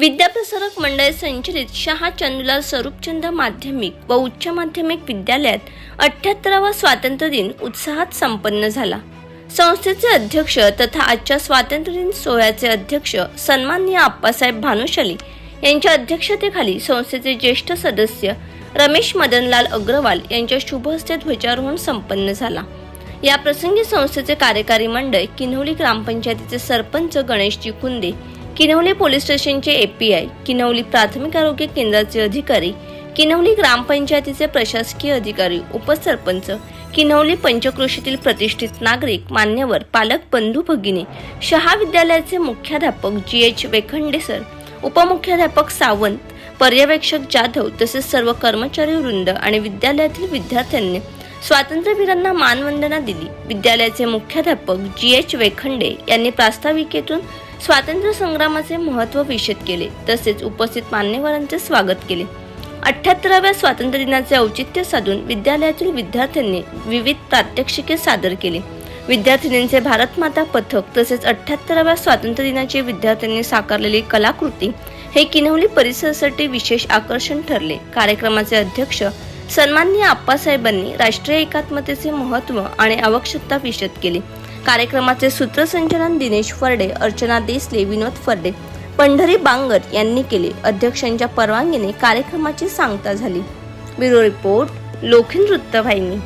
विद्याप्रसारक मंडळ संचलित शहा चंदुलाल स्वरूपचंद माध्यमिक व उच्च माध्यमिक विद्यालयात अठ्याहत्तरावा स्वातंत्र्य दिन उत्साहात संपन्न झाला. संस्थेचे अध्यक्ष तथा आजच्या स्वातंत्र्य दिन सोहळ्याचे अध्यक्ष सन्माननीय आप्पासाहेब भानुशाली यांच्या अध्यक्षतेखाली संस्थेचे ज्येष्ठ सदस्य रमेश मदनलाल अग्रवाल यांच्या शुभ हस्ते ध्वजारोहण संपन्न झाला. या प्रसंगी संस्थेचे कार्यकारी मंडळ किन्होली ग्रामपंचायतीचे सरपंच गणेशजी कुंदे किनवली पोलीस स्टेशनचे एपीआय किनवली प्राथमिक आरोग्य केंद्राचे अधिकारी किनवली ग्रामपंचायतीचे प्रशासकीय अधिकारी उपसरपंच किनवली पंचक्रोशीतील प्रतिष्ठित नागरिक मान्यवर पालक बंधू भगिनी शहा विद्यालयाचे मुख्याध्यापक जी एच वेखंडे सर उपमुख्याध्यापक सावंत पर्यवेक्षक जाधव तसेच सर्व कर्मचारी वृंद आणि विद्यालयातील विद्यार्थ्यांनी स्वातंत्र्यवीरांना मानवंदना दिली. विद्यालयाचे मुख्याध्यापक जी एच वेखंडे यांनी प्रास्ताविकेतून स्वातंत्र्य संग्रामाचे महत्त्व विशद केले. तसेच उपस्थित मान्यवरांचे स्वागत केले. अठ्ठ्याहत्तराव्या स्वातंत्र्य दिनाचे औचित्य साधून विद्यालयातील विद्यार्थ्यांनी विविध प्रात्यक्षिके सादर केली. विद्यार्थिनींचे भारत माता पथक तसेच अठ्ठ्याहत्तराव्या स्वातंत्र्य दिनाची विद्यार्थ्यांनी साकारलेली कलाकृती हे किनवली परिसरासाठी विशेष आकर्षण ठरले. कार्यक्रमाचे अध्यक्ष सन्माननीय आप्पासाहेबांनी राष्ट्रीय एकात्मतेचे महत्त्व आणि आवश्यकता विषद केली. कार्यक्रमाचे सूत्रसंचालन दिनेश फर्डे अर्चना देसले विनोद फर्डे पंढरी बांगर यांनी केले. अध्यक्षांच्या परवानगीने कार्यक्रमाची सांगता झाली. ब्युरो रिपोर्ट लोखिन वृत्तवाहिनी.